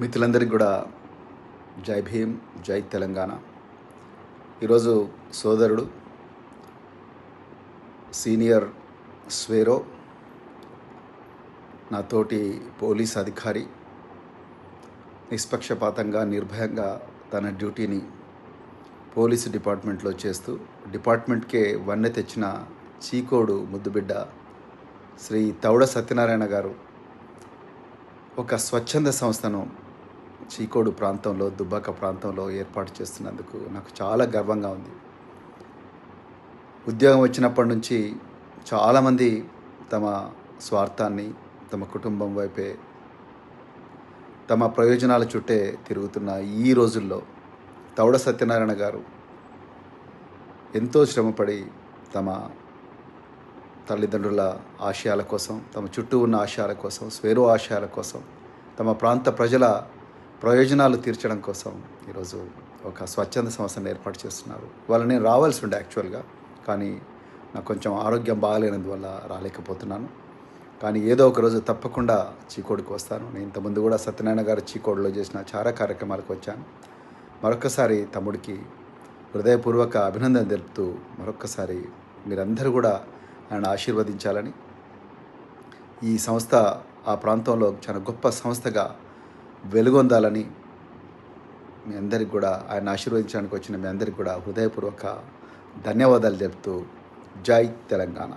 మిత్రులందరికీ కూడా జై భీమ్ జై తెలంగాణ. ఈరోజు సోదరుడు సీనియర్ స్వేరో నా తోటి పోలీస్ అధికారి నిష్పక్షపాతంగా నిర్భయంగా తన డ్యూటీని పోలీసు డిపార్ట్మెంట్లో చేస్తూ డిపార్ట్మెంట్కే వన్నె తెచ్చిన చీకోడు ముద్దుబిడ్డ శ్రీ తౌడ సత్యనారాయణ గారు ఒక స్వచ్ఛంద సంస్థను చీకోడు ప్రాంతంలో దుబ్బాక ప్రాంతంలో ఏర్పాటు చేస్తున్నందుకు నాకు చాలా గర్వంగా ఉంది. ఉద్యోగం వచ్చినప్పటి నుంచి చాలామంది తమ స్వార్థాన్ని తమ కుటుంబం వైపే తమ ప్రయోజనాల చుట్టే తిరుగుతున్న ఈ రోజుల్లో తౌడ సత్యనారాయణ గారు ఎంతో శ్రమపడి తమ తల్లిదండ్రుల ఆశయాల కోసం తమ చుట్టూ ఉన్న ఆశయాల కోసం స్వేరు ఆశయాల కోసం తమ ప్రాంత ప్రజల ప్రయోజనాలు తీర్చడం కోసం ఈరోజు ఒక స్వచ్ఛంద సంస్థను ఏర్పాటు చేస్తున్నారు. వాళ్ళు నేను రావాల్సి ఉండే యాక్చువల్గా కానీ నాకు కొంచెం ఆరోగ్యం బాగాలేనందువల్ల రాలేకపోతున్నాను. కానీ ఏదో ఒక రోజు తప్పకుండా చీకోడుకు వస్తాను. నేను ఇంతకుముందు కూడా సత్యనారాయణ గారు చీకోడులో చేసిన చాలా కార్యక్రమాలకు వచ్చాను. మరొకసారి తమ్ముడికి హృదయపూర్వక అభినందన తెలుపుతూ మరొక్కసారి మీరందరూ కూడా ఆయన ఆశీర్వదించాలని. ఈ సంస్థ ఆ ప్రాంతంలో చాలా గొప్ప సంస్థగా వెలుగొందాలని మీ అందరికి కూడా ఆయన ఆశీర్వదించడానికి వచ్చిన మీ అందరికి కూడా హృదయపూర్వక ధన్యవాదాలు చెప్తూ జై తెలంగాణ.